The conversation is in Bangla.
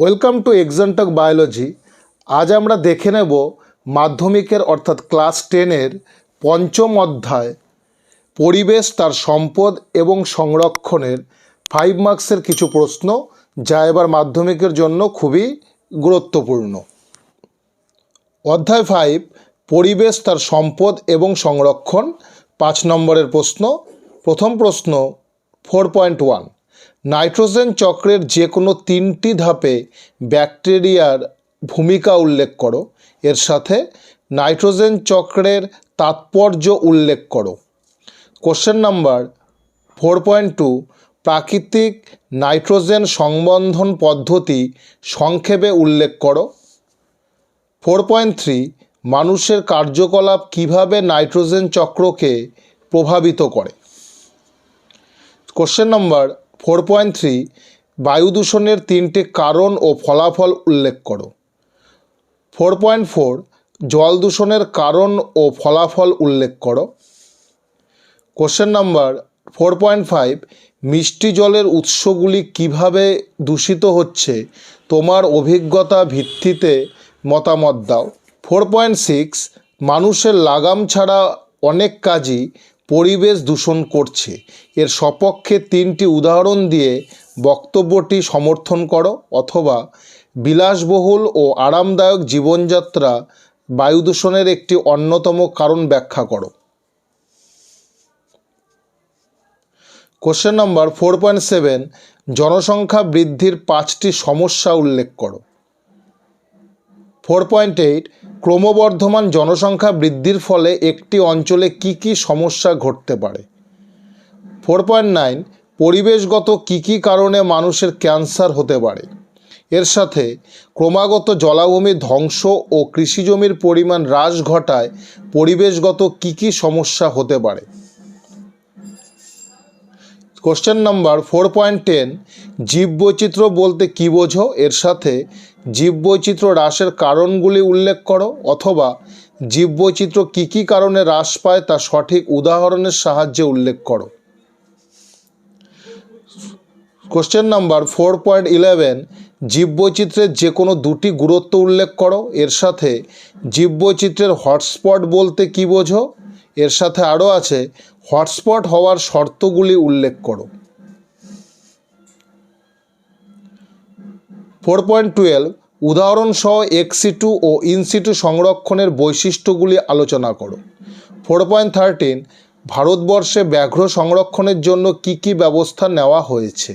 ওয়েলকাম টু এক্সান্টক বায়োলজি আজ আমরা দেখে নেব মাধ্যমিকের অর্থাৎ ক্লাস টেনের পঞ্চম অধ্যায়, পরিবেশ, তার সম্পদ এবং সংরক্ষণের ফাইভ মার্কসের কিছু প্রশ্ন, যা এবার মাধ্যমিকের জন্য খুবই গুরুত্বপূর্ণ। অধ্যায় ফাইভ পরিবেশ, তার সম্পদ এবং সংরক্ষণ, পাঁচ নম্বরের প্রশ্ন। প্রথম প্রশ্ন ফোর পয়েন্ট ওয়ান নাইট্রোজেন চক্রের যে কোনো তিনটি ধাপে ব্যাকটেরিয়ার ভূমিকা উল্লেখ করো। এর সাথে নাইট্রোজেন চক্রের তাৎপর্য উল্লেখ করো। Question number four point two, প্রাকৃতিক নাইট্রোজেন সংবন্ধন পদ্ধতি সংক্ষেপে উল্লেখ করো। ফোর পয়েন্ট থ্রি, মানুষের কার্যকলাপ কীভাবে নাইট্রোজেন চক্রকে প্রভাবিত করে? Question number four point three বায়ু দূষণের তিনটি কারণ ও ফলাফল উল্লেখ করো। ফোর পয়েন্ট ফোর জল দূষণের কারণ ও ফলাফল উল্লেখ করো। Question number four point five, মিষ্টি জলের উৎসগুলি কীভাবে দূষিত হচ্ছে? তোমার অভিজ্ঞতা ভিত্তিতে মতামত দাও। ফোর পয়েন্ট সিক্স, মানুষের লাগাম ছাড়া অনেক কাজই পরিবেশ দূষণ করছে। এর সপক্ষে তিনটি উদাহরণ দিয়ে বক্তব্যটি সমর্থন করো অথবা বিলাসবহুল ও আরামদায়ক জীবনযাত্রা বায়ু দূষণের একটি অন্যতম কারণ ব্যাখ্যা করো। Question number four point seven জনসংখ্যা বৃদ্ধির পাঁচটি সমস্যা উল্লেখ করো। ফোর পয়েন্ট এইট ক্রমবর্ধমান জনসংখ্যা বৃদ্ধির ফলে একটি অঞ্চলে কি কি সমস্যা ঘটতে পারে? ফোর পয়েন্ট নাইন, পরিবেশগত কী কী কারণে মানুষের ক্যান্সার হতে পারে? এর সাথে, ক্রমাগত জলাভূমি ধ্বংস ও কৃষিজমির পরিমাণ হ্রাস ঘটায় পরিবেশগত কী কী সমস্যা হতে পারে? Question number four point ten, জীববৈচিত্র্য বলতে কী বোঝো? এর সাথে জীববৈচিত্র্য হ্রাসের কারণগুলি উল্লেখ করো, অথবা জীববৈচিত্র্য কী কী কারণে হ্রাস পায় তা সঠিক উদাহরণের সাহায্যে উল্লেখ করো। Question number four point eleven জীববৈচিত্র্যের যে কোনো দুটি গুরুত্ব উল্লেখ করো। এর সাথে জীববৈচিত্র্যের হটস্পট বলতে কী বোঝো? এর সাথে আরও আছে, হটস্পট হওয়ার শর্তগুলি উল্লেখ করো। ফোর পয়েন্ট টুয়েলভ উদাহরণসহ এক্সিটু ও ইনসিটু সংরক্ষণের বৈশিষ্ট্যগুলি আলোচনা করো। ফোর পয়েন্ট থার্টিন, ভারতবর্ষে ব্যাঘ্র সংরক্ষণের জন্য কি কি ব্যবস্থা নেওয়া হয়েছে?